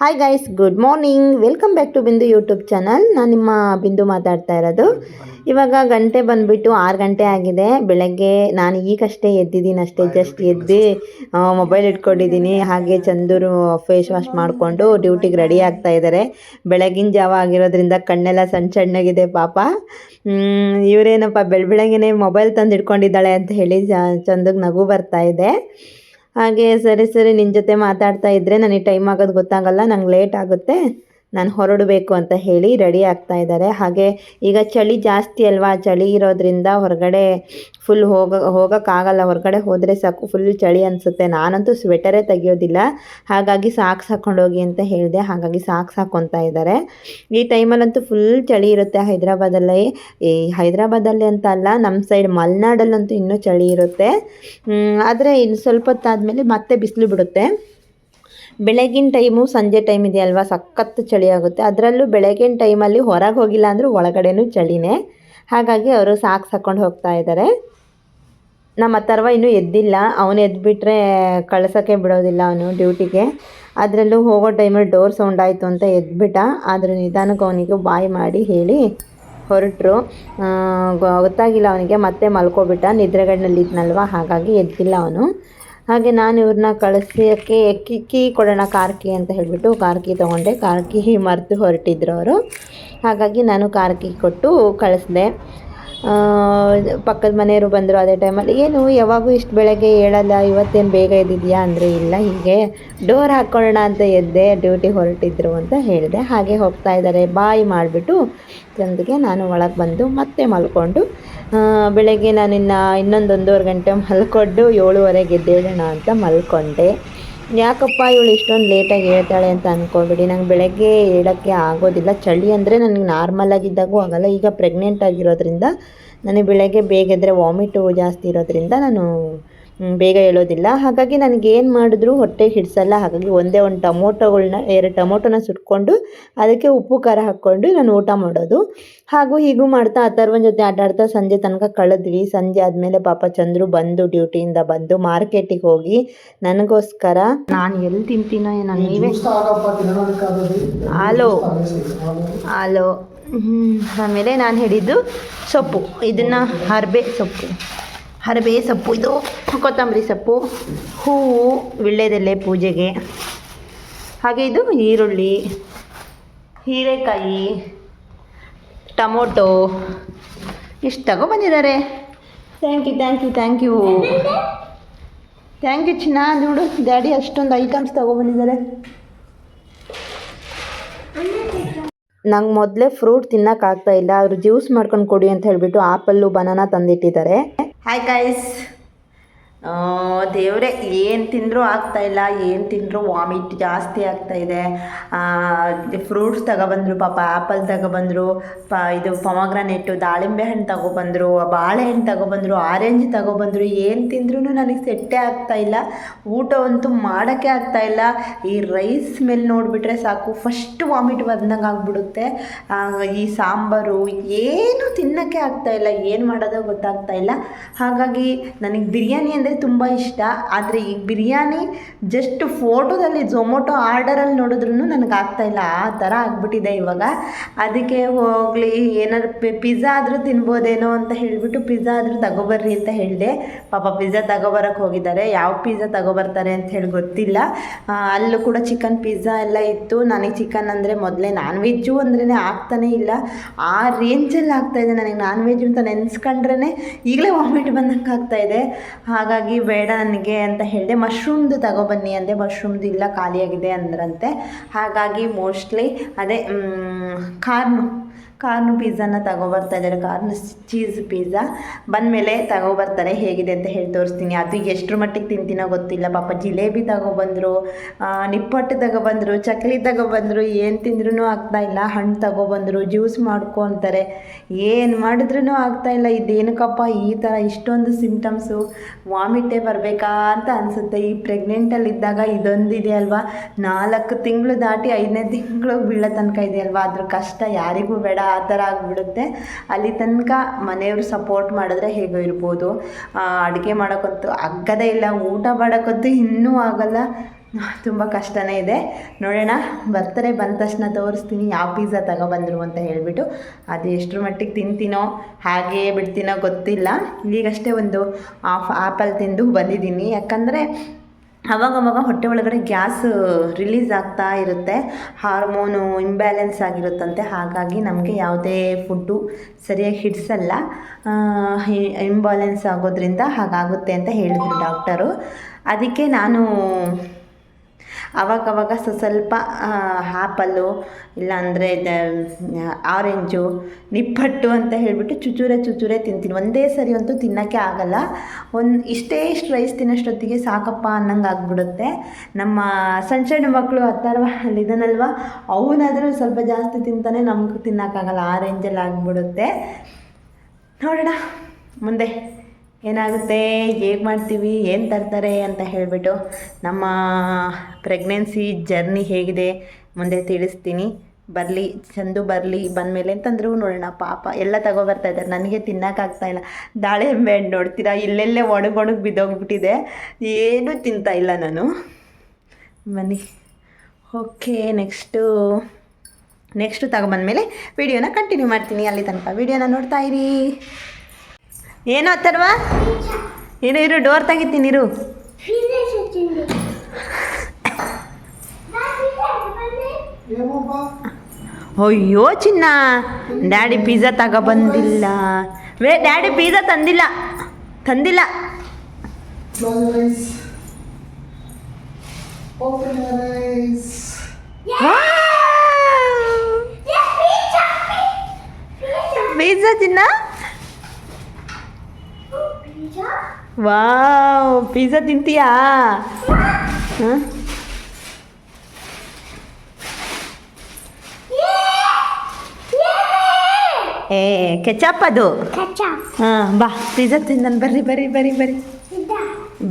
Hi guys good morning welcome back to Bindu YouTube channel ನಾನು ನಿಮ್ಮ ಬಿಂದು ಮಾತಾಡ್ತಾ ಇರೋದು. ಇವಾಗ ಗಂಟೆ ಬಂದುಬಿಟ್ಟು ಆರು ಗಂಟೆ ಆಗಿದೆ. ಬೆಳಗ್ಗೆ ನಾನು ಈಗಷ್ಟೇ ಎದ್ದಿದ್ದೀನಿ ಅಷ್ಟೇ ಜಸ್ಟ್ ಎದ್ದು ಮೊಬೈಲ್ ಇಟ್ಕೊಂಡಿದ್ದೀನಿ. ಹಾಗೆ ಚಂದೂರು ಫೇಸ್ ವಾಶ್ ಮಾಡಿಕೊಂಡು ಡ್ಯೂಟಿಗೆ ರೆಡಿ ಆಗ್ತಾ ಇದ್ದಾರೆ. ಬೆಳಗಿನ ಜಾವ ಆಗಿರೋದ್ರಿಂದ ಕಣ್ಣೆಲ್ಲ ಸಣ್ಣ ಸಣ್ಣಗಿದೆ ಪಾಪ ಇವರೇನಪ್ಪ ಬೆಳ ಬೆಳಗ್ಗೆನೇ ಮೊಬೈಲ್ ತಂದು ಇಟ್ಕೊಂಡಿದ್ದಾಳೆ ಅಂತ ಹೇಳಿ ಚಂದಗೆ ನಗು ಬರ್ತಾ ಇದೆ. ಹಾಗೆ ಸರಿ ಸರಿ ನಿನ್ನ ಜೊತೆ ಮಾತಾಡ್ತಾ ಇದ್ದರೆ ನನಗೆ ಟೈಮ್ ಆಗೋದು ಗೊತ್ತಾಗಲ್ಲ ನಂಗೆ ಲೇಟ್ ಆಗುತ್ತೆ. ನಾನು ಹೊರಡಬೇಕು ಅಂತ ಹೇಳಿ ರೆಡಿ ಆಗ್ತಾ ಇದ್ದಾರೆ. ಹಾಗೆ ಈಗ ಚಳಿ ಜಾಸ್ತಿ ಅಲ್ವಾ? ಚಳಿ ಇರೋದ್ರಿಂದ ಹೊರಗಡೆ ಫುಲ್ ಹೋಗ, ಹೋಗೋಕ್ಕಾಗಲ್ಲ. ಹೊರಗಡೆ ಹೋದರೆ ಸಾಕು ಫುಲ್ ಚಳಿ ಅನಿಸುತ್ತೆ. ನಾನಂತೂ ಸ್ವೆಟರೇ ತೆಗಿಯೋದಿಲ್ಲ. ಹಾಗಾಗಿ ಸಾಕ್ಸ್ ಹಾಕ್ಕೊಂಡೋಗಿ ಅಂತ ಹೇಳಿದೆ. ಹಾಗಾಗಿ ಸಾಕ್ಸ್ ಹಾಕ್ಕೊತಾ ಇದ್ದಾರೆ. ಈ ಟೈಮಲ್ಲಂತೂ ಫುಲ್ ಚಳಿ ಇರುತ್ತೆ ಹೈದ್ರಾಬಾದಲ್ಲಿ. ಈ ಹೈದರಾಬಾದಲ್ಲಿ ಅಂತ ಅಲ್ಲ ನಮ್ಮ ಸೈಡ್ ಮಲೆನಾಡಲ್ಲಂತೂ ಇನ್ನೂ ಚಳಿ ಇರುತ್ತೆ. ಆದರೆ ಇನ್ನು ಸ್ವಲ್ಪ ಹೊತ್ತಾದಮೇಲೆ ಮತ್ತೆ ಬಿಸಿಲು ಬಿಡುತ್ತೆ. ಬೆಳಗಿನ ಟೈಮು ಸಂಜೆ ಟೈಮ್ ಇದೆ ಅಲ್ವಾ? ಸಖತ್ತು ಚಳಿ ಆಗುತ್ತೆ. ಅದರಲ್ಲೂ ಬೆಳಗಿನ ಟೈಮಲ್ಲಿ ಹೊರಗೆ ಹೋಗಿಲ್ಲ ಅಂದರೂ ಒಳಗಡೆನೂ ಚಳಿನೇ. ಹಾಗಾಗಿ ಅವರು ಸಾಕ್ಸ್ ಸಾಕೊಂಡು ಹೋಗ್ತಾ ಇದ್ದಾರೆ ನಮ್ಮ ಅಥರ್ವ ಇನ್ನೂ ಎದ್ದಿಲ್ಲ. ಅವನು ಎದ್ಬಿಟ್ರೆ ಕಳ್ಸೋಕ್ಕೆ ಬಿಡೋದಿಲ್ಲ ಅವನು ಡ್ಯೂಟಿಗೆ ಅದರಲ್ಲೂ ಹೋಗೋ ಟೈಮಲ್ಲಿ ಡೋರ್ ಸೌಂಡ್ ಆಯಿತು ಅಂತ ಎದ್ಬಿಟ್ಟ. ಆದರೆ ನಿಧಾನಕ್ಕೆ ಅವನಿಗೆ ಬಾಯ್ ಮಾಡಿ ಹೇಳಿ ಹೊರಟರು. ಗೊತ್ತಾಗಿಲ್ಲ ಅವನಿಗೆ. ಮತ್ತೆ ಮಲ್ಕೋಬಿಟ್ಟ. ನಿದ್ರೆಗಡ್ನಲ್ಲಿ ಇದ್ನಲ್ವ ಹಾಗಾಗಿ ಎದ್ದಿಲ್ಲ ಅವನು. ಹಾಗೆ ನಾನು ಇವ್ರನ್ನ ಕಳಿಸೋಕ್ಕೆ ಕಿ ಕೀ ಕೊಡೋಣ ಕಾರ್ಕಿ ಅಂತ ಹೇಳಿಬಿಟ್ಟು ಕಾರ್ಕಿ ತೊಗೊಂಡೆ. ಕಾರ್ಕಿ ಮರೆತು ಹೊರಟಿದ್ರು ಅವರು. ಹಾಗಾಗಿ ನಾನು ಕಾರ್ಕಿ ಕೊಟ್ಟು ಕಳಿಸ್ದೆ. ಪಕ್ಕದ ಮನೆಯವರು ಬಂದರು ಅದೇ ಟೈಮಲ್ಲಿ ಏನು, ಯಾವಾಗೂ ಇಷ್ಟು ಬೆಳಗ್ಗೆ ಹೇಳಲ್ಲ, ಇವತ್ತೇನು ಬೇಗ ಎದ್ದಿದ್ಯಾ? ಅಂದರೆ, ಇಲ್ಲ, ಹೀಗೆ ಡೋರ್ ಹಾಕ್ಕೊಳ್ಳೋಣ ಅಂತ ಎದ್ದೆ ಡ್ಯೂಟಿ ಹೊರಟಿದ್ರು ಅಂತ ಹೇಳಿದೆ. ಹಾಗೆ ಹೋಗ್ತಾ ಇದ್ದಾರೆ. ಬಾಯಿ ಮಾಡಿಬಿಟ್ಟು ಚಂದಿಗೆ ನಾನು ಒಳಗೆ ಬಂದು ಮತ್ತೆ ಮಲ್ಕೊಂಡು ಬೆಳಗ್ಗೆ ನಾನು ಇನ್ನು ಇನ್ನೊಂದು ಒಂದೂವರೆ ಗಂಟೆ ಮಲ್ಕೊಂಡು ಏಳುವರೆಗೆ ಎದ್ದೇಳೋಣ ಅಂತ ಮಲ್ಕೊಂಡೆ. ಯಾಕಪ್ಪ ಇವಳು ಇಷ್ಟೊಂದು ಲೇಟಾಗಿ ಹೇಳ್ತಾಳೆ ಅಂತ ಅಂದ್ಕೊಬೇಡಿ ನಂಗೆ ಬೆಳಗ್ಗೆ ಹೇಳೋಕ್ಕೆ ಆಗೋದಿಲ್ಲ. ಚಳಿ ಅಂದರೆ ನನಗೆ ನಾರ್ಮಲ್ ಆಗಿದ್ದಾಗೂ ಆಗಲ್ಲ. ಈಗ ಪ್ರೆಗ್ನೆಂಟ್ ಆಗಿರೋದ್ರಿಂದ, ನನಗೆ ಬೆಳಗ್ಗೆ ಬೇಗ ಎದ್ದರೆ ವಾಮಿಟು ಜಾಸ್ತಿ ಇರೋದ್ರಿಂದ ನಾನು ಬೇಗ ಹೇಳೋದಿಲ್ಲ. ಹಾಗಾಗಿ ನನಗೆ ಏನು ಮಾಡಿದ್ರು ಹೊಟ್ಟೆ ಹಿಡಿಸಲ್ಲ. ಹಾಗಾಗಿ ಒಂದೇ ಒಂದು ಟೊಮೊಟೊಗಳನ್ನ ಎರಡು ಟೊಮೊಟೊನ ಸುಟ್ಕೊಂಡು ಅದಕ್ಕೆ ಉಪ್ಪು ಖಾರ ಹಾಕ್ಕೊಂಡು ನಾನು ಊಟ ಮಾಡೋದು. ಹಾಗೂ ಹೀಗೂ ಮಾಡ್ತಾ ಅಥರ್ವನ ಜೊತೆ ಆಟ ಆಡ್ತಾ ಸಂಜೆ ತನಕ ಕಳೆದ್ವಿ. ಸಂಜೆ ಆದಮೇಲೆ ಪಾಪ ಚಂದ್ರು ಬಂದು ಡ್ಯೂಟಿಯಿಂದ ಬಂದು ಮಾರ್ಕೆಟಿಗೆ ಹೋಗಿ ನನಗೋಸ್ಕರ ನಾನು ಎಲ್ಲಿ ತಿಂತೀನೋ ಏನೋ ನೀವೇ? ಹಲೋ. ಹಲೋ. ಆಮೇಲೆ ನಾನು ಹೇಳಿದ್ದು ಸೊಪ್ಪು. ಇದನ್ನು ಹರ್ಬೆ ಸೊಪ್ಪು. ಹರಬೆ ಸೊಪ್ಪು. ಇದು ಕೊತ್ತಂಬರಿ ಸೊಪ್ಪು ಹೂವು ವಿಳ್ಳೆದೆಲೆ ಪೂಜೆಗೆ. ಹಾಗೆ ಇದು ಈರುಳ್ಳಿ, ಹೀರೆಕಾಯಿ, ಟೊಮೊಟೊ. ಇಷ್ಟು ತಗೊಬಂದಿದ್ದಾರೆ thank you thank you thank you thank you ಚಿನ್ನ. ನೋಡು, ಡ್ಯಾಡಿ ಅಷ್ಟೊಂದು ಐಟಮ್ಸ್ ತಗೊಬಂದಿದ್ದಾರೆ ನಂಗೆ ಮೊದಲೇ ಫ್ರೂಟ್ ತಿನ್ನೋಕ್ಕಾಗ್ತಾ ಇಲ್ಲ. ಅವರು ಜ್ಯೂಸ್ ಮಾಡ್ಕೊಂಡು ಕೊಡಿ ಅಂತ ಹೇಳಿಬಿಟ್ಟು ಆಪಲ್ಲು ಬನಾನಾ ತಂದಿಟ್ಟಿದ್ದಾರೆ. ಹಾಯ್ ಗಾಯ್ಸ್ ದೇವರೇ, ಏನು ತಿಂದರೂ ಆಗ್ತಾ ಇಲ್ಲ, ಏನು ತಿಂದರೂ ವಾಮಿಟ್ ಜಾಸ್ತಿ ಆಗ್ತಾ ಇದೆ. ಫ್ರೂಟ್ಸ್ ತಗೊಬಂದರು, ಪಾಪ ಆ್ಯಪಲ್ ತಗೊಬಂದರು, ಪ, ಇದು ಪೊಮಗ್ರಾನೆಟ್ಟು ದಾಳಿಂಬೆ ಹಣ್ಣು ತಗೊಬಂದರು, ಬಾಳೆಹಣ್ಣು ತಗೊಬಂದರು ಆರೆಂಜ್ ತಗೊಬಂದರು, ಏನು ತಿಂದ್ರೂ ನನಗೆ ಸೆಟ್ಟೇ ಆಗ್ತಾ ಇಲ್ಲ. ಊಟವಂತೂ ಮಾಡೋಕ್ಕೆ ಆಗ್ತಾ ಇಲ್ಲ. ಈ ರೈಸ್ ಮೇಲೆ ನೋಡಿಬಿಟ್ರೆ ಸಾಕು. ಫಸ್ಟ್ ವಾಮಿಟ್ ಬಂದಂಗೆ ಆಗಿಬಿಡುತ್ತೆ. ಈ ಸಾಂಬಾರು ಏನು ತಿನ್ನೋಕ್ಕೆ ಇಲ್ಲ, ಏನು ಮಾಡೋದೋ ಗೊತ್ತಾಗ್ತಾ ಇಲ್ಲ. ಹಾಗಾಗಿ ನನಗೆ ಬಿರಿಯಾನಿ ಅಂದರೆ ತುಂಬ ಇಷ್ಟ. ಆದರೆ ಈ ಬಿರಿಯಾನಿ ಜಸ್ಟ್ ಫೋಟೋದಲ್ಲಿ ಝೊಮೊಟೊ ಆರ್ಡರಲ್ಲಿ ನೋಡಿದ್ರೂ ನನಗೆ ಆಗ್ತಾ ಇಲ್ಲ. ಆ ಥರ ಆಗಿಬಿಟ್ಟಿದೆ ಇವಾಗ. ಅದಕ್ಕೆ ಹೋಗಲಿ ಏನಾದ್ರು ಪಿಜ್ಜಾ ಆದರೂ ತಿನ್ಬೋದೇನೋ ಅಂತ ಹೇಳಿಬಿಟ್ಟು ಪಿಜ್ಜಾ ಆದರೂ ತಗೋಬರ್ರಿ ಅಂತ ಹೇಳಿದೆ. ಪಾಪ ಪಿಜ್ಜಾ ತಗೊಬರಕ್ಕೆ ಹೋಗಿದ್ದಾರೆ. ಯಾವ ಪಿಜ್ಜಾ ತಗೋಬರ್ತಾರೆ ಅಂತ ಹೇಳಿ ಗೊತ್ತಿಲ್ಲ. ಅಲ್ಲೂ ಕೂಡ ಚಿಕನ್ ಪಿಜ್ಜಾ ಎಲ್ಲ ಇತ್ತು. ನನಗೆ ಚಿಕನ್ ಅಂದರೆ ಮೊದಲೇ ನಾನ್ ವೆಜ್ಜು ಅಂದ್ರೇ ಆಗ್ತಾನೇ ಇಲ್ಲ. ಆ ರೇಂಜಲ್ಲಿ ಆಗ್ತಾಯಿದೆ ನನಗೆ ನಾನ್ ವೆಜ್ ಅಂತ ನೆನೆಸ್ಕೊಂಡ್ರೇ ಈಗಲೇ ವಾಮಿಟ್ ಬಂದಂಗೆ ಆಗ್ತಾಯಿದೆ ಇದೆ. ಹಾಗಾಗಿ ಬೇಡ ನನಗೆ ಅಂತ ಹೇಳಿದೆ ಮಶ್ರೂಮ್ದು ತಗೊಬನ್ನಿ ಅಂದೆ ಮಶ್ರೂಮ್ದು ಇಲ್ಲ ಖಾಲಿಯಾಗಿದೆ ಅಂದ್ರಂತೆ. ಹಾಗಾಗಿ ಮೋಸ್ಟ್ಲಿ ಅದೇ ಕಾರ್ನು ಕಾರ್ನು ಪಿಜ್ಜಾನ ತಗೊಬರ್ತಾ ಇದ್ದಾರೆ. Corn cheese pizza. ಬಂದಮೇಲೆ ತಗೊಬರ್ತಾರೆ. ಹೇಗಿದೆ ಅಂತ ಹೇಳಿ ತೋರಿಸ್ತೀನಿ. ಅದು ಎಷ್ಟರ ಮಟ್ಟಿಗೆ ತಿಂತೀನೋ ಗೊತ್ತಿಲ್ಲ. ಪಾಪ ಜಿಲೇಬಿ ತಗೊಬಂದರು ನಿಪ್ಪಟ್ಟು ತಗೊಬಂದರು, ಚಕ್ಲಿ ತಗೊಬಂದರು, ಏನು ತಿಂದ್ರೂ ಇಲ್ಲ. ಹಣ್ಣು ತಗೊಬಂದರು, ಜ್ಯೂಸ್ ಮಾಡ್ಕೊ ಅಂತಾರೆ. ಏನು ಮಾಡಿದ್ರೂ ಇಲ್ಲ. ಇದೇನಕ್ಕಪ್ಪ ಈ ಥರ ಇಷ್ಟೊಂದು ಸಿಮ್ಟಮ್ಸು ವಾಮಿಟೇ ಬರಬೇಕಾ ಅಂತ ಅನಿಸುತ್ತೆ. ಈ ಪ್ರೆಗ್ನೆಂಟಲ್ಲಿದ್ದಾಗ ಇದೊಂದಿದೆ ಅಲ್ವಾ? ನಾಲ್ಕು ತಿಂಗಳು ದಾಟಿ ಐದನೇ ತಿಂಗಳು ಬೀಳೋ ತನಕ ಇದೆ ಅಲ್ವಾ? ಅದ್ರ ಕಷ್ಟ ಯಾರಿಗೂ ಬೇಡ. ಆ ಥರ ಆಗಿಬಿಡುತ್ತೆ. ಅಲ್ಲಿ ತನಕ ಮನೆಯವರು ಸಪೋರ್ಟ್ ಮಾಡಿದ್ರೆ ಹೇಗೋ ಇರ್ಬೋದು. ಅಡುಗೆ ಮಾಡೋಕ್ಕಂತೂ ಅಗ್ಗದೇ ಇಲ್ಲ, ಊಟ ಮಾಡೋಕ್ಕಂತೂ ಇನ್ನೂ ಆಗಲ್ಲ. ತುಂಬ ಕಷ್ಟನೇ ಇದೆ. ನೋಡೋಣ, ಬರ್ತಾರೆ ಬಂದ ತಕ್ಷಣ ತೋರಿಸ್ತೀನಿ, ಯಾವ ಪಿಜ್ಜಾ ತಗೊಬಂದರು ಅಂತ ಹೇಳಿಬಿಟ್ಟು. ಅದು ಎಷ್ಟರ ಮಟ್ಟಿಗೆ ತಿಂತೀನೋ, ಹಾಗೇ ಬಿಡ್ತೀನೋ ಗೊತ್ತಿಲ್ಲ. ಈಗಷ್ಟೇ ಒಂದು ಆಫ್ ಆ್ಯಪಲ್ ತಿಂದು ಬಂದಿದ್ದೀನಿ. ಯಾಕಂದರೆ ಅವಾಗವಾಗ ಹೊಟ್ಟೆ ಒಳಗಡೆ ಗ್ಯಾಸ್ ರಿಲೀಸ್ ಆಗ್ತಾ ಇರುತ್ತೆ. ಹಾರ್ಮೋನು ಇಂಬ್ಯಾಲೆನ್ಸ್ ಆಗಿರುತ್ತಂತೆ. ಹಾಗಾಗಿ ನಮಗೆ ಯಾವುದೇ ಫುಡ್ಡು ಸರಿಯಾಗಿ ಹಿಡಿಸಲ್ಲ ಇಂಬ್ಯಾಲೆನ್ಸ್ ಆಗೋದ್ರಿಂದ ಹಾಗಾಗುತ್ತೆ ಅಂತ ಹೇಳಿದ್ರು ಡಾಕ್ಟರು ಅದಕ್ಕೆ ನಾನು ಅವಾಗವಾಗ ಸ್ವ ಸ್ವಲ್ಪ ಆ್ಯಪಲ್ಲು ಇಲ್ಲಾಂದರೆ ಆರೆಂಜು, ನಿಪ್ಪಟ್ಟು ಅಂತ ಹೇಳಿಬಿಟ್ಟು ಚುಚೂರೆ ಚುಚೂರೆ ತಿಂತೀನಿ. ಒಂದೇ ಸರಿ ಅಂತೂ ತಿನ್ನೋಕ್ಕೆ ಆಗಲ್ಲ. ಒಂದು, ಇಷ್ಟೇ ಇಷ್ಟು ರೈಸ್ ತಿನ್ನೋಷ್ಟೊತ್ತಿಗೆ ಸಾಕಪ್ಪ ಅನ್ನಂಗೆ ಆಗಿಬಿಡುತ್ತೆ. ನಮ್ಮ ಸಣ್ಣ ಸಣ್ಣ ಮಕ್ಕಳು ಅಥರ್ವ ಇದನ್ನಲ್ವ ಅವನಾದರೂ ಸ್ವಲ್ಪ ಜಾಸ್ತಿ ತಿಂತಾನೆ ನಮಗೂ ತಿನ್ನೋಕ್ಕಾಗಲ್ಲ. ಆ ರೇಂಜಲ್ಲಿ ಆಗ್ಬಿಡುತ್ತೆ. ನೋಡೋಣ, ಮುಂದೆ. ಏನಾಗುತ್ತೆ? ಹೇಗೆ ಮಾಡ್ತೀವಿ? ಏನು ತರ್ತಾರೆ ಅಂತ ಹೇಳಿಬಿಟ್ಟು ನಮ್ಮ ಪ್ರೆಗ್ನೆನ್ಸಿ ಜರ್ನಿ ಹೇಗಿದೆ ಮುಂದೆ ತಿಳಿಸ್ತೀನಿ. ಬರಲಿ, ಚಂದು ಬರಲಿ, ಬಂದಮೇಲೆ ಅಂತಂದ್ರು ನೋಡೋಣ, ಪಾಪ ಎಲ್ಲ ತಗೊಬರ್ತಾ ಇದ್ದಾರೆ. ನನಗೆ ತಿನ್ನೋಕ್ಕಾಗ್ತಾ ಇಲ್ಲ. ದಾಳಿಂಬೆ ಹಣ್ಣು ನೋಡ್ತೀರಾ? ಇಲ್ಲೆಲ್ಲೇ ಒಣಗಿ ಬಿದ್ದೋಗ್ಬಿಟ್ಟಿದೆ. ಏನೂ ತಿಂತಾ ಇಲ್ಲ ನಾನು. ಬನ್ನಿ. ಓಕೆ, ನೆಕ್ಸ್ಟು ನೆಕ್ಸ್ಟು ತಗೊಂಬಂದ್ಮೇಲೆ ವಿಡಿಯೋನ ಕಂಟಿನ್ಯೂ ಮಾಡ್ತೀನಿ. ಅಲ್ಲಿ ತನಕ ವಿಡಿಯೋನ ನೋಡ್ತಾ ಇರಿ. ಏನು ಅಥರ್ವ ಇರು ಇರು ಡೋರ್ ತೆಗಿತೀನಿ ಇರು. ಅಯ್ಯೋ ಚಿನ್ನ. ಡ್ಯಾಡಿ ಪಿಜ್ಜಾ ತಗೊಬಂದಿಲ್ಲ. ವೇ ಡ್ಯಾಡಿ ಪಿಜ್ಜಾ ತಂದಿಲ್ಲ. ತಂದಿಲ್ಲ. ಪಿಜ್ಜಾ ಚಿನ್ನ? ವಾವ್ ಪಿಜ್ಜಾ ತಿಂತೀಯಾ? ಹಾಂ? ಏ ಕೆಚಪ್ ಅದು? ಹಾಂ ಬಾ ಪಿಜ್ಜಾ ತಿನ್ನೋಣ ಬರ್ರಿ ಬರ್ರಿ ಬರ್ರಿ ಬರ್ರಿ.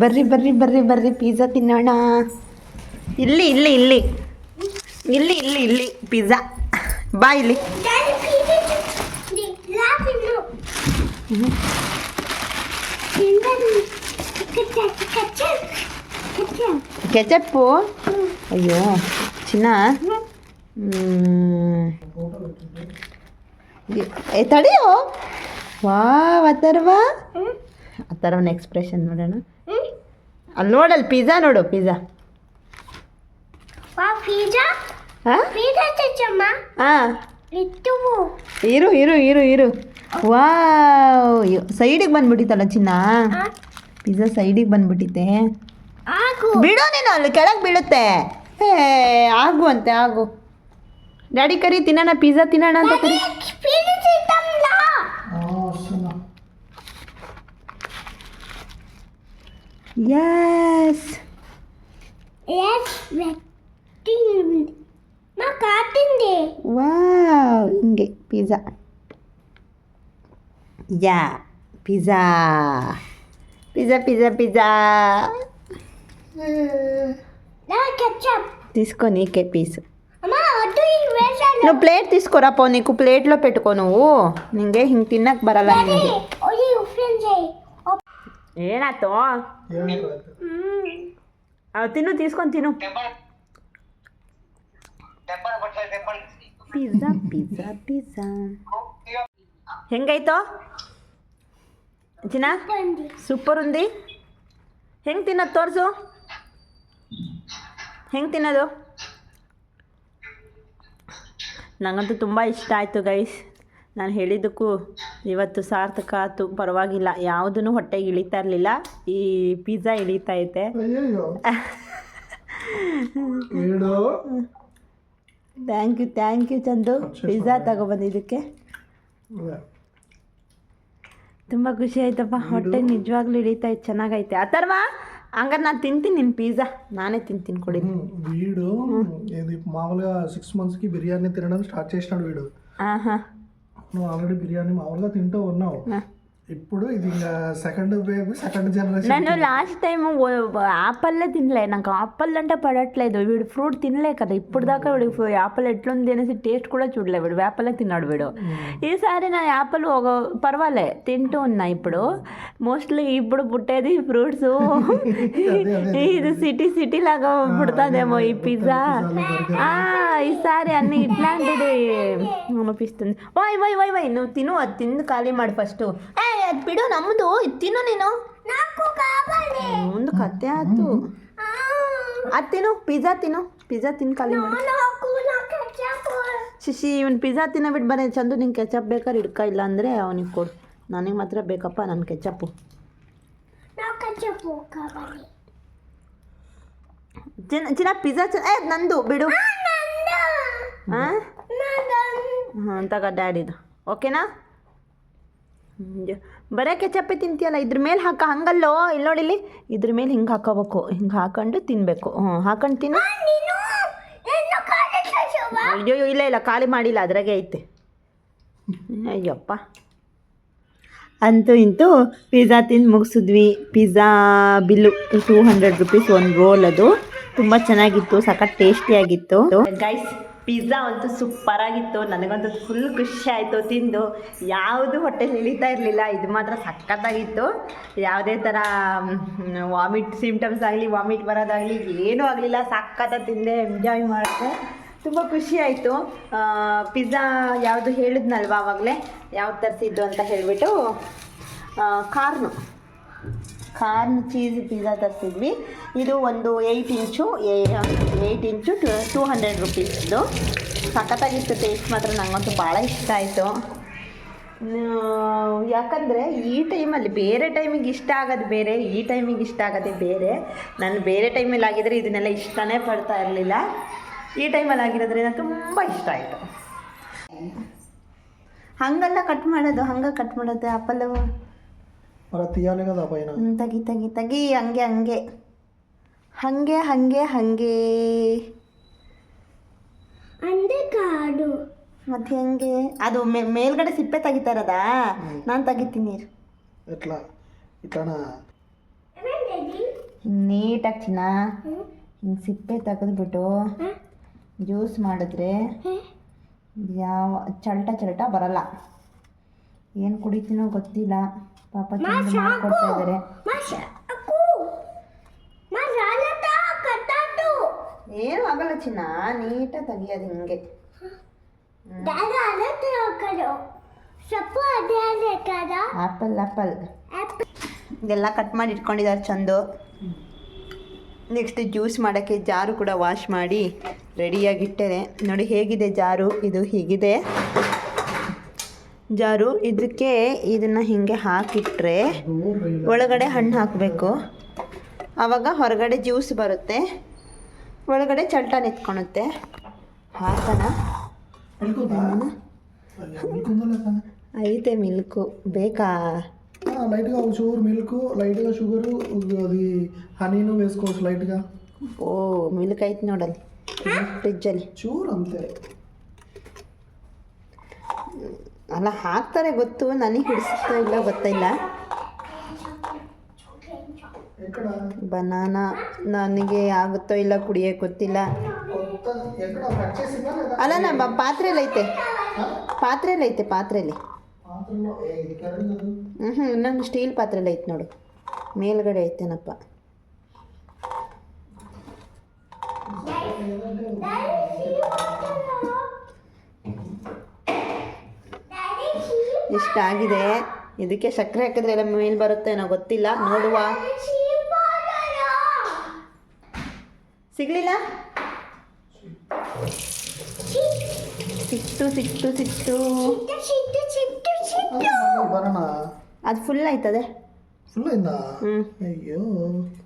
ಬರ್ರಿ ಬರ್ರಿ ಬರ್ರಿ ಬರ್ರಿ ಪಿಜ್ಜಾ ತಿನ್ನೋಣ. ಇಲ್ಲಿ ಇಲ್ಲಿ ಇಲ್ಲಿ. ಇಲ್ಲಿ ಇಲ್ಲಿ ಇಲ್ಲಿ ಪಿಜ್ಜಾ ಬಾ ಇಲ್ಲಿ. ಕೆಚಪ್ಪು. ಅಯ್ಯೋ ಚಿನ್ನ. ತಡೆಯೋ. ವಾ ಅಥರ್ವ. ಅಥರ್ವನ ಎಕ್ಸ್ಪ್ರೆಷನ್ ನೋಡೋಣ. ಅಲ್ಲಿ ನೋಡಲ್ಲ ಪಿಜ್ಜಾ ನೋಡು ಪಿಜ್ಜಾ ಇರು ಇರು ಇರು ಇರು. ವಾವ್ ಸೈಡಿಗೆ ಬಂದ್ಬಿಟ್ಟಿತ್ತಲ್ಲ ಚಿನ್ನ? ಪಿಜ್ಜಾ ಸೈಡಿಗೆ ಬಂದ್ಬಿಟ್ಟಿತ್ತೆ. ಬಿಡು ನೀನು ಅಲ್ಲಿ ಕೆಳಗೆ ಬೀಳುತ್ತೆ. ಏ ಆಗು ಅಂತೆ ಆಗು. ಡ್ಯಾಡಿ ಕರಿ ತಿನ್ನೋಣ ಪಿಜ್ಜಾ ತಿನ್ನೋಣ ಅಂತ ಕರಿ. Awesome. ಯಸ್ ವಾವ್ ಹಿಂಗೆ pizza. Yeah pizza. Pizza pizza pizza. తీసుకొని నీకే పీస్. నువ్వు ప్లేట్ తీసుకోరా పో నీకు ప్లేట్లో పెట్టుకో నువ్వు. నింగే ఇంక తిన్నాక బరాల ఏనాతో తిను తీసుకొని తిను. Pizza pizza pizza. ಹೆಂಗೈತೋ చిన్న? సూపర్ ఉంది. ಹೆಂಗೆ ತಿನ್ನೋದು ತೋರಿಸು ಹೆಂಗೆ ತಿನ್ನೋದು? ನನಗಂತೂ ತುಂಬ ಇಷ್ಟ ಆಯಿತು ಗೈಸ್. ನಾನು ಹೇಳಿದ್ದಕ್ಕೂ ಇವತ್ತು ಸಾರ್ಥಕ ಆಯ್ತು ಪರವಾಗಿಲ್ಲ. ಯಾವುದೂ ಹೊಟ್ಟೆಗೆ ಇಳಿತಾ ಇರಲಿಲ್ಲ. ಈ ಪಿಜ್ಜಾ ಇಳಿತಾ ಐತೆ. Thank you thank you Chandu. Pizza ತಗೊಬಂದಿದ್ದಕ್ಕೆ ತುಂಬ ಖುಷಿ ಆಯ್ತಪ್ಪ. ಹೊಟ್ಟೆ ನಿಜವಾಗ್ಲೂ ಇಳಿತಾ ಇತ್ತು ಚೆನ್ನಾಗೈತೆ. ಅಥರ್ವ? ಹಂಗಾರೆ తిని తిని నేను పిజ్జా. నానే తిని తిని కొడి వీడు ఇది మామూలుగా సిక్స్ మంత్స్కి బిర్యానీ తినడం స్టార్ట్ చేసినాడు వీడు. ఆహా. నువ్వు ఆల్రెడీ బిర్యానీ మామూలుగా తింటూ ఉన్నావు. ఇప్పుడు ఇది సెకండ్ వేవ్ సెకండ్ జనరేషన్ నన్ను లాస్ట్ టైం ఆపల్లే తినలే. నాకు ఆపల్ అంటే పడట్లేదు. వీడు ఫ్రూట్ తినలే కదా. ఇప్పుడు దాకా వీడు ఆపల్ ఎట్లుంది అనేసి టేస్ట్ కూడా చూడలే. వీడు వేపలే తిన్నాడు వీడు. ఈసారి నా యాపల్ ఒక పర్వాలే. తింటూ ఉన్నా ఇప్పుడు. మోస్ట్లీ ఇప్పుడు పుట్టేది ఫ్రూట్స్ ఇది సిటీ సిటీ లాగా పుడతాదేమో ఈ పిజ్జా ఈసారి అన్ని ఇట్లాంటిది. అనిపిస్తుంది వై వై వై వై నువ్వు తిను అది తిందు ఖాళీ మాడు ఫస్ట్ ಬಿಡು ನಮ್ಮದು ತಿನ್ನು ನೀನು. ಒಂದು ಕತೆ ಆಯ್ತು. ಅದು ತಿನ್ನು ಪಿಜ್ಜಾ ತಿನ್ನು. ಪಿಜ್ಜಾ ತಿನ್ ಖಾಲಿ ಶಿಶಿ ಇವನು ಪಿಜ್ಜಾ ತಿನ್ನಬಿಟ್ಟು ಬನ್ನಿ. ಚಂದು ನಿಂಗೆ ಕೆಚಪ್ ಬೇಕಾದ್ರೆ ಹಿಡ್ಕ ಇಲ್ಲ ಅಂದರೆ ಅವನಿಗೆ ಕೊಡು. ನನಗೆ ಮಾತ್ರ ಬೇಕಪ್ಪ ನನ್ನ ಕೆಚಪ್ಪು ಚಿನ್ನ ಚಿನ್ನ ಪಿಜ್ಜಾ ಚ ಏ ನಂದು ಬಿಡು. ಹಾಂ ಹಾಂ ತಗ ಡ್ಯಾಡಿದು. ಓಕೆನಾ. ಬರೇ ಕೆಚಪ್ಪೆ ತಿಂತೀಯಲ್ಲ ಇದ್ರ ಮೇಲೆ ಹಾಕ ಹಂಗಲ್ಲೋ? ಇಲ್ಲಿ. ನೋಡಿಲಿ ಇದ್ರ ಮೇಲೆ ಹಿಂಗೆ ಹಾಕೋಬೇಕು ಹಿಂಗೆ ಹಾಕೊಂಡು ತಿನ್ನಬೇಕು ಹ್ಞೂ ಹಾಕೊಂಡು ತಿನ್ನು. ಅಯ್ಯೋ ಇಲ್ಲ ಇಲ್ಲ ಖಾಲಿ ಮಾಡಿಲ್ಲ ಅದ್ರಾಗೆ ಐತೆ. ಅಯ್ಯಪ್ಪ. ಅಂತೂ ಇಂತೂ ಪಿಜ್ಜಾ ತಿಂದು ಮುಗಿಸಿದ್ವಿ. Pizza bill two hundred rupees ಒಂದು ರೋಲ್ ಅದು. ತುಂಬ ಚೆನ್ನಾಗಿತ್ತು ಸಖತ್ ಟೇಸ್ಟಿಯಾಗಿತ್ತು ಗೈಸ್ ಪಿಜ್ಜಾ ಅಂತೂ ಸೂಪರ್ ಆಗಿತ್ತು. ನನಗಂತೂ ಫುಲ್ ಖುಷಿ ಆಯಿತು ತಿಂದು. ಯಾವುದು ಹೊಟ್ಟೆಲಿ ಇಳಿತಾ ಇರಲಿಲ್ಲ. ಇದು ಮಾತ್ರ ಸಖತ್ತಾಗಿತ್ತು. ಯಾವುದೇ ಥರ ವಾಮಿಟ್ ಸಿಮ್ಟಮ್ಸ್ ಆಗಲಿ ವಾಮಿಟ್ ಬರೋದಾಗಲಿ, ಏನೂ ಆಗಲಿಲ್ಲ. ಸಖತ್ತಾಗಿ ತಿಂದೆ ಎಂಜಾಯ್ ಮಾಡಿದೆ ತುಂಬ ಖುಷಿ ಆಯಿತು. ಪಿಜ್ಜಾ ಯಾವುದು ಹೇಳಿದ್ನಲ್ವ ಆವಾಗಲೇ ಯಾವ್ದು ತರಿಸಿದ್ದು ಅಂತ ಹೇಳಿಬಿಟ್ಟು ಕಾರ್ನು. ಕಾರ್ನ್ ಚೀಸ್ ಪಿಜ್ಜಾ ತರಿಸಿದ್ವಿ. ಇದು ಒಂದು eight inch eight inch two two hundred ರುಪೀಸ್ದು ಸಖತ್ತಾಗಿತ್ತು ಟೇಸ್ಟ್ ಮಾತ್ರ ನನಗಂತೂ ಭಾಳ ಇಷ್ಟ ಆಯಿತು. ಯಾಕಂದರೆ ಈ ಟೈಮಲ್ಲಿ ಬೇರೆ ಟೈಮಿಗೆ ಇಷ್ಟ ಆಗೋದು ಬೇರೆ, ಈ ಟೈಮಿಗೆ ಇಷ್ಟ ಆಗೋದೇ ಬೇರೆ. ನಾನು ಬೇರೆ ಟೈಮಲ್ಲಿ ಆಗಿದ್ರೆ ಇದನ್ನೆಲ್ಲ ಇಷ್ಟನೇ ಪಡ್ತಾ ಇರಲಿಲ್ಲ. ಈ ಟೈಮಲ್ಲಿ ಆಗಿರೋದ್ರಿಂದ ತುಂಬ ಇಷ್ಟ ಆಯಿತು. ಹಂಗಲ್ಲ ಕಟ್ ಮಾಡೋದು, ಹಂಗೆ ಕಟ್ ಮಾಡೋದು ಆಪಲ್ಲು ಮಗ ತಿಯಾಲಿಗದ ಪೈನ ತಗಿ ತಗಿ ತಗಿ ಹಂಗೆ ಹಂಗೆ. ಹಂಗೆ ಹಂಗೆ ಹಂಗೆ. ಅಂದೆ ಕಾಡು. ಮತ್ತೆ ಹೆಂಗೆ? ಅದು ಮೇ- ಮೇಲ್ಗಡೆ ಸಿಪ್ಪೆ ತೆಗಿತಾ ನಾನು ತೆಗಿತೀನಿ. ಎಟ್ಲ? ನೀಟಾಗಿ ಚಿನ್ನ. ಹಿಂಗೆ ಸಿಪ್ಪೆ ತೆಗೆದ್ಬಿಟ್ಟು ಜ್ಯೂಸ್ ಮಾಡಿದ್ರೆ ಯಾವ ಚಲ್ಟ ಚಲ್ಟ ಬರಲ್ಲ. ಏನು ಕುಡಿತೀನೋ ಗೊತ್ತಿಲ್ಲ. ಪಾಪ ತಿಂದು ಮಾಡ್ಕೊಡ್ತಾ ಇದ್ದಾರೆ ಏನು ಆಗಲ್ಲ ಚಿನ್ನ ನೀಟಾಗಿ ತೆಗಿಯೋದು ಹಿಂಗೆ. ಆ್ಯಪಲ್ ಆ್ಯಪಲ್ ಇದೆಲ್ಲ ಕಟ್ ಮಾಡಿ ಇಟ್ಕೊಂಡಿದ್ದಾರೆ ಚಂದು. ನೆಕ್ಸ್ಟ್ ಜ್ಯೂಸ್ ಮಾಡೋಕ್ಕೆ ಜಾರು ಕೂಡ ವಾಶ್ ಮಾಡಿ ರೆಡಿಯಾಗಿಟ್ಟೇನೆ ನೋಡಿ ಹೇಗಿದೆ ಜಾರು ಇದು ಹೀಗಿದೆ. ಜಾರು ಇದಕ್ಕೆ ಇದನ್ನು ಹೀಗೆ ಹಾಕಿಟ್ರೆ ಒಳಗಡೆ ಹಣ್ಣು ಹಾಕಬೇಕು ಆವಾಗ ಹೊರಗಡೆ ಜ್ಯೂಸ್ ಬರುತ್ತೆ ಒಳಗಡೆ ಚಲ್ಟ ನಿಂತ್ಕೊಳುತ್ತೆ ಹಾಕೋಣ మిల్క్ ఉందా లేదా ಐತೆ ಮಿಲ್ಕು ಬೇಕಾ లైట్గా ఒక షుగర్ మిల్క్ లైట్గా షుగర్ అది హనీను వేసుకోవచ్చు లైట్గా ಓ ಮಿಲ್ಕ್ ಐತೆ ನೋಡಲ್ಲಿ ಫ್ರಿಜ್ಜಲ್ಲಿ ಚೂರ್ ಅಂತೆ ಅಲ್ಲ, ಹಾಕ್ತಾರೆ ಗೊತ್ತು, ನನಗೆ ಹಿಡಿಸ್ತಾ ಇಲ್ಲ, ಗೊತ್ತಿಲ್ಲ. ಬನಾನಾ ನನಗೆ ಆಗುತ್ತೋ ಇಲ್ಲ ಕುಡಿಯೋಕೆ ಗೊತ್ತಿಲ್ಲ. ಅಲ್ಲ ನಮ್ಮ ಪಾತ್ರೆಲೈತೆ ಪಾತ್ರೆಲೈತೆ ಪಾತ್ರೆಲಿ ಹ್ಞೂ ಹ್ಞೂ ಇನ್ನೊಂದು ಸ್ಟೀಲ್ ಪಾತ್ರೆಲೈತೆ ನೋಡು. ಮೇಲ್ಗಡೆ ಐತೆನಪ್ಪ. ಇಷ್ಟ ಆಗಿದೆ. ಇದಕ್ಕೆ ಸಕ್ಕರೆ ಹಾಕಿದ್ರೆ ಎಲ್ಲ ಮೇಲೆ ಬರುತ್ತೇನೋ ಗೊತ್ತಿಲ್ಲ. ನೋಡುವ. ಸಿಗ್ಲಿಲ್ಲ? ಸಿಕ್ತು ಸಿಕ್ತು ಸಿಕ್ತು ಅದು ಫುಲ್ ಆಯ್ತದೆ. ಅಯ್ಯೋ.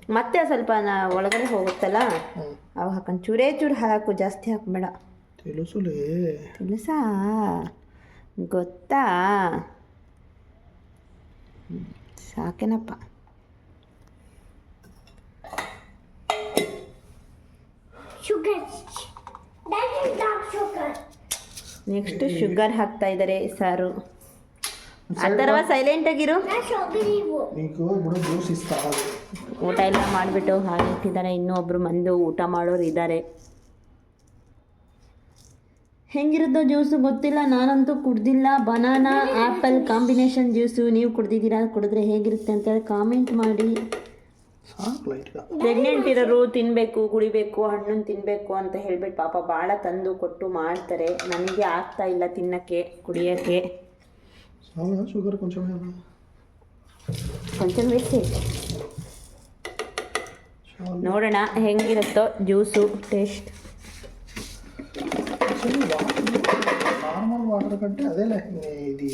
ಮತ್ತೆ ಸ್ವಲ್ಪ ನಾ ಒಳಗಡೆ ಹೋಗುತ್ತಲ್ಲ? ಅವಾಗ ಹಾಕೊಂಡು ಚೂರೇ ಚೂರು ಹಾಕು ಜಾಸ್ತಿ ಹಾಕಬೇಡ. ತಿಳಿಸಾ? ಗೊತ್ತಾ? ಸಾಕೇನಪ್ಪ. ನೆಕ್ಸ್ಟ್ ಶುಗರ್ ಹಾಕ್ತಾ ಇದ್ದಾರೆ ಸಾರು. ಅಥರ್ವ ಸೈಲೆಂಟ್ ಆಗಿರು. ಊಟ ಎಲ್ಲ ಮಾಡಿಬಿಟ್ಟು ಹಾಗೆ ಇಟ್ಟಿದ್ದಾರೆ. ಇನ್ನೂ ಒಬ್ರು ಮಂದು ಊಟ ಮಾಡೋರು ಇದ್ದಾರೆ. ಹೆಂಗಿರುತ್ತೆ ಜ್ಯೂಸು ಗೊತ್ತಿಲ್ಲ ನಾನಂತೂ ಕುಡ್ದಿಲ್ಲ. ಬನಾನಾ ಆ್ಯಪಲ್ ಕಾಂಬಿನೇಷನ್ ಜ್ಯೂಸು ನೀವು ಕುಡ್ದಿದ್ದೀರಾ ಕುಡಿದ್ರೆ ಹೇಗಿರುತ್ತೆ ಅಂತೇಳಿ ಕಾಮೆಂಟ್ ಮಾಡಿ. ಪ್ರೆಗ್ನೆಂಟ್ ಇರೋರು ತಿನ್ನಬೇಕು ಕುಡಿಬೇಕು ಹಣ್ಣನ್ನು ತಿನ್ನಬೇಕು ಅಂತ ಹೇಳ್ಬಿಟ್ಟು ಪಾಪ ಭಾಳ ತಂದು ಕೊಟ್ಟು ಮಾಡ್ತಾರೆ. ನನಗೆ ಆಗ್ತಾ ಇಲ್ಲ ತಿನ್ನೋಕ್ಕೆ ಕುಡಿಯೋಕ್ಕೆ. ನೋಡೋಣ ಹೆಂಗಿರುತ್ತೋ juice taste. నార్మల్ వాటర్ కంటే అదేలే ఇది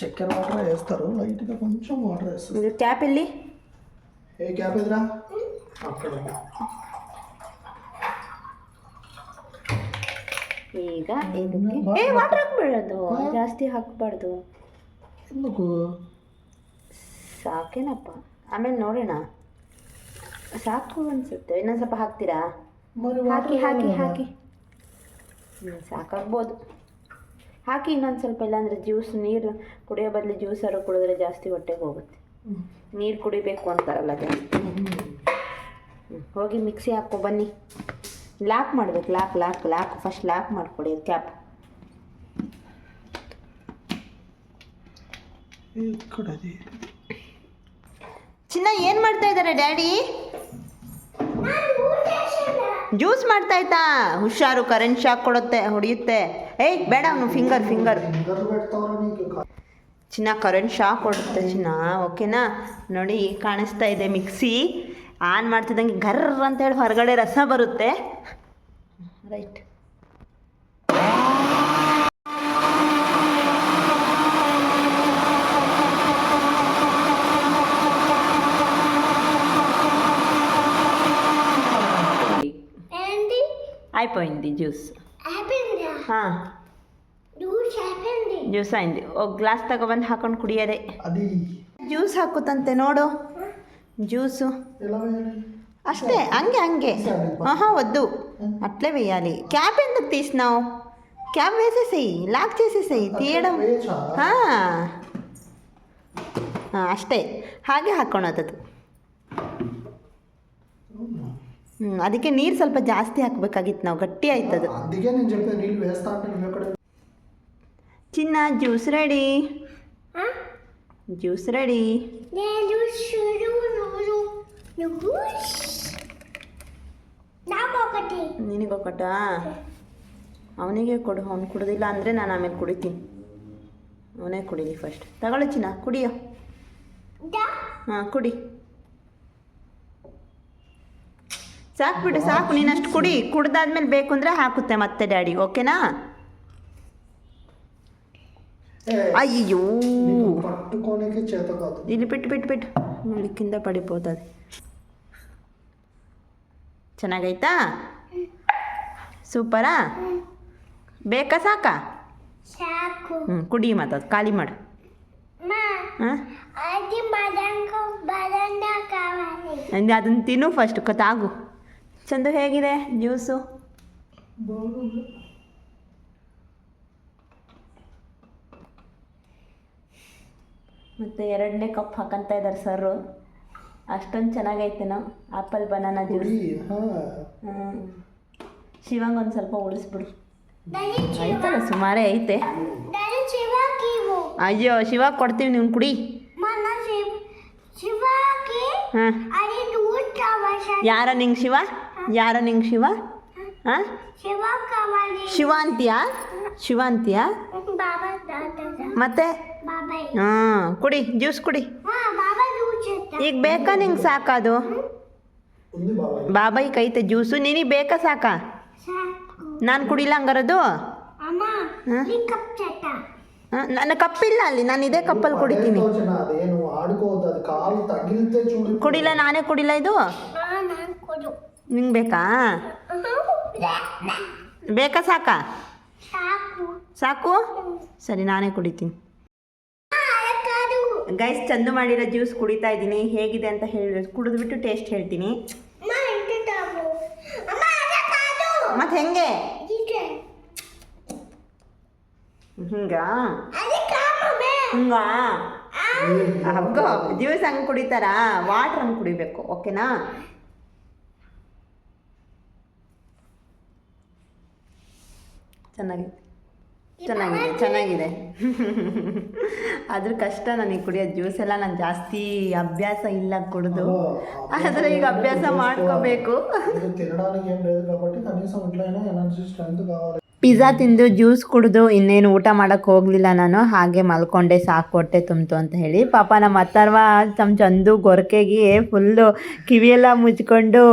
చక్కెర వాటర్ వేస్తారు లైట్గా కొంచెం వాటర్ వేస్తారు ಇದು ಕ್ಯಾಪ್ ಇಲ್ಲಿ ఏ క్యాప్ ఎదురా అక్కడ ಈಗ ಇದಕ್ಕೆ ಏ ವಾಟರ್ ಹಾಕ್ಬಿಡೋದು ಜಾಸ್ತಿ ಹಾಕ್ಬಾರ್ದು ఎందుకు ಸಾಕೇನಪ್ಪ ಆಮೇಲೆ ನೋಡೋಣ ಸಾಕು ಅನ್ಸುತ್ತೆ ಇನ್ನೊಂದು ಸ್ವಲ್ಪ ಹಾಕ್ತೀರಾ మరి ಹಾಕಿ వాటర్ ಹಾಕಿ ಹಾಕಿ ಹ್ಞೂ ಸಾಕಾಗ್ಬೋದು. ಹಾಕಿ ಇನ್ನೊಂದು ಸ್ವಲ್ಪ ಇಲ್ಲಾಂದರೆ ಜ್ಯೂಸ್ ನೀರು ಕುಡಿಯೋ ಬದಲು ಜ್ಯೂಸ್ ಜ್ಯೂಸಾರು ಕುಡಿದ್ರೆ ಜಾಸ್ತಿ ಹೊಟ್ಟೆಗೆ ಹೋಗುತ್ತೆ. ನೀರು ಕುಡಿಬೇಕು ಅಂತಾರಲ್ಲ ಅದೇ ಹೋಗಿ ಮಿಕ್ಸಿ ಹಾಕೋ ಬನ್ನಿ. ಲಾಕ್ ಮಾಡ್ಬೇಕು lock lock lock. First lock ಮಾಡಿಕೊಡಿ ಕ್ಯಾಪ್ ಚಿನ್ನ ಏನು ಮಾಡ್ತಾ ಇದ್ದಾರೆ ಡ್ಯಾಡಿ? ಜ್ಯೂಸ್ ಮಾಡ್ತಾ ಇದ್ದಾ ಹುಷಾರು ಕರೆಂಟ್ ಶಾಕ್ ಕೊಡುತ್ತೆ, ಹೊಡೆಯುತ್ತೆ. ಏಯ್, ಬೇಡ ಅವನು ಫಿಂಗರ್ ಫಿಂಗರ್ ಚಿನ್ನ ಕರೆಂಟ್ ಶಾಕ್ ಕೊಡುತ್ತೆ ಚಿನ್ನ, ಓಕೆನಾ? ನೋಡಿ, ಕಾಣಿಸ್ತಾ ಇದೆ ಮಿಕ್ಸಿ. ಆನ್ ಮಾಡ್ತಿದ್ದಂಗೆ ಅಂತ ಹೇಳಿ ಹೊರಗಡೆ ರಸ ಬರುತ್ತೆ. ರೈಟ್. అయిపోయింది జ్యూస్ అయిపోయిందా ಹಾಂ జ్యూస్ అయిపోయింది ಜ್ಯೂಸ್ ಆಯ್ತು ಓ ಗ್ಲಾಸ್ ತಗೊಬಂದು ಹಾಕೊಂಡು ಕುಡಿಯೋದೆ అది ಜ್ಯೂಸ್ ಹಾಕುತ್ತಂತೆ ನೋಡು జ్యూసు ఎలా వేయాలి అష్టే హంగే హంగే ఆహా వద్దు అట్లే వేయాలి క్యాప్ ఎందుకు తీసినావు క్యాప్ వేసేసేయి లాక్ చేసేసేయి తీయడం వేయచ్చా ಹಾ. ಹಾ, ಅಷ್ಟೇ ಅದಕ್ಕೆ ನೀರು ಸ್ವಲ್ಪ ಜಾಸ್ತಿ ಹಾಕಬೇಕಾಗಿತ್ತು ನಾವು ಗಟ್ಟಿ ಆಯ್ತದ ಚಿನ್ನ ಜ್ಯೂಸ್ ರೆಡಿ ಜ್ಯೂಸ್ ರೆಡಿ ನಿನಗೊಕಟ ಅವನಿಗೆ ಕೊಡು ಅವ್ನು ಕುಡ್ದಿಲ್ಲ ಅಂದರೆ ನಾನು ಆಮೇಲೆ ಕುಡಿತೀನಿ. ಅವನೇ ಕುಡೀಲಿ ಫಸ್ಟ್ ತಗೊಳ್ಳಿ ಚಿನ್ನ ಕುಡಿಯೋ. ಹಾಂ ಕುಡಿ. ಸಾಕ್ಬಿಡು ಸಾಕು ನೀನು ಅಷ್ಟು ಕುಡಿ. ಕುಡ್ದಾದ್ಮೇಲೆ ಬೇಕು ಅಂದರೆ ಹಾಕುತ್ತೆ ಮತ್ತೆ ಡ್ಯಾಡಿ ಓಕೆನಾ? ಅಯ್ಯೋ ಇಲ್ಲಿ ಬಿಟ್ಟು ಬಿಟ್ಟು ಬಿಟ್ಟು. ನೋಡಿ ಪಡಿಬೋದು ಚೆನ್ನಾಗೈತಾ? ಸೂಪರಾ? ಬೇಕಾ ಸಾಕಾ? ಹ್ಞೂ ಕುಡಿ ಮಾತದು ಖಾಲಿ ಮಾಡು. ಹಾಂ? ಅದನ್ನು ತಿನ್ನು ಫಸ್ಟ್ ಕತ್ತಾಗು ಚಂದು ಹೇಗಿದೆ ಜ್ಯೂಸು? ಮತ್ತು ಎರಡನೇ ಕಪ್ ಹಾಕಂತ ಇದ್ದಾರೆ ಸರ್ ಅಷ್ಟೊಂದು ಚೆನ್ನಾಗೈತೆ ನಾವು ಆಪಲ್ ಬನಾನ ಜ್ಯೂಸ್. ಶಿವಂಗ್ ಒಂದು ಸ್ವಲ್ಪ ಉಳಿಸ್ಬಿಡು. ಆಯ್ತಲ್ಲ ಸುಮಾರೇ ಐತೆ. ಅಯ್ಯೋ ಶಿವ ಕೊಡ್ತೀವಿ ನೀವು ಕುಡಿ. ಹಾಂ. ಯಾರ ನಿಂಗೆ ಶಿವ? ಯಾರ ನಿಂಗೆ ಶಿವ? ಹಾಂ ಶಿವಾಂತಿಯ? ಮತ್ತೆ? ಹಾ ಕುಡಿ ಜ್ಯೂಸ್ ಕುಡಿ. ಈಗ ಬೇಕಾ ನಿಂಗೆ ಸಾಕದು? ಬಾಬಾಯಿ ಕೈತೆ ಜ್ಯೂಸು ನೀನಿ ಬೇಕಾ ಸಾಕ? ನಾನು ಕುಡಿಲ್ಲ ಹಂಗಾರದು? ನನ್ನ ಕಪ್ಪಿಲ್ಲ ಅಲ್ಲಿ ನಾನು ಇದೇ ಕಪ್ಪಲ್ಲಿ ಕುಡಿತೀನಿ. ಕುಡಿಲ್ಲ ನಾನೇ ಕುಡಿಲ್ಲ ಇದು? ನಿಂಗೆ ಬೇಕಾ? ಬೇಕಾ ಸಾಕಾ? ಸಾಕು. ಸರಿ ನಾನೇ ಕುಡಿತೀನಿ. ಗೈಸ್ ಚಂದು ಮಾಡಿರೋ ಜ್ಯೂಸ್ ಕುಡಿತಾ ಇದ್ದೀನಿ. ಹೇಗಿದೆ ಅಂತ ಹೇಳಿ ಕುಡಿದ್ಬಿಟ್ಟು ಟೇಸ್ಟ್ ಹೇಳ್ತೀನಿ. ಮತ್ತೆ ಹೆಂಗೆ? ಹಿಂಗ. ಹಿಂಗ? ಹಗ್ಗೋ ಜ್ಯೂಸ್ ಹಂಗೆ ಕುಡಿತಾರಾ? ವಾಟ್ರ್ ಹಂಗೆ ಕುಡಿಬೇಕು ಓಕೆನಾ? ಚೆನ್ನಾಗಿದೆ ಚೆನ್ನಾಗಿದೆ ಚೆನ್ನಾಗಿದೆ ಅದ್ರ ಕಷ್ಟ ನನಗೆ ಕುಡಿಯೋದು ಜ್ಯೂಸ್ ಎಲ್ಲ ನಾನು ಜಾಸ್ತಿ ಅಭ್ಯಾಸ ಇಲ್ಲ ಕುಡಿದು ಆದರೆ ಈಗ ಅಭ್ಯಾಸ ಮಾಡ್ಕೋಬೇಕು ఇది తినడానికి ఏం లేదు కాబట్టి కనీసం ఇంట్లో అయినా ఎనర్జీ స్ట్రెంత్ కావాలి ಪಿಜ್ಜಾ ತಿಂದು ಜ್ಯೂಸ್ ಕುಡಿದು ಇನ್ನೇನು ಊಟ ಮಾಡೋಕ್ಕೆ ಹೋಗಲಿಲ್ಲ ನಾನು, ಹಾಗೆ ಮಲ್ಕೊಂಡೆ, ಸಾಕು ಹೊಟ್ಟೆ ತುಂಬಿತು ಅಂತ ಹೇಳಿ. ಪಾಪ ನಮ್ಮ ಅತ್ತರ್ವ ತಮ್ಮ ಚಂದು ಗೊರಕೆಗೆ ಫುಲ್ಲು ಕಿವಿಯೆಲ್ಲ ಮುಚ್ಕೊಂಡು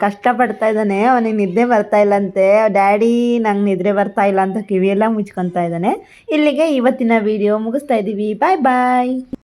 ಕಷ್ಟಪಡ್ತಾ ಇದ್ದಾನೆ. ಅವನಿಗೆ ನಿದ್ದೆ ಬರ್ತಾ ಇಲ್ಲಂತೆ. ಡ್ಯಾಡಿ ನಂಗೆ ನಿದ್ರೆ ಬರ್ತಾ ಇಲ್ಲ ಅಂತ ಕಿವಿಯೆಲ್ಲ ಮುಚ್ಕೊತಾ ಇದ್ದಾನೆ. ಇಲ್ಲಿಗೆ ಇವತ್ತಿನ ವಿಡಿಯೋ ಮುಗಿಸ್ತಾ ಇದ್ದೀವಿ. ಬಾಯ್ ಬಾಯ್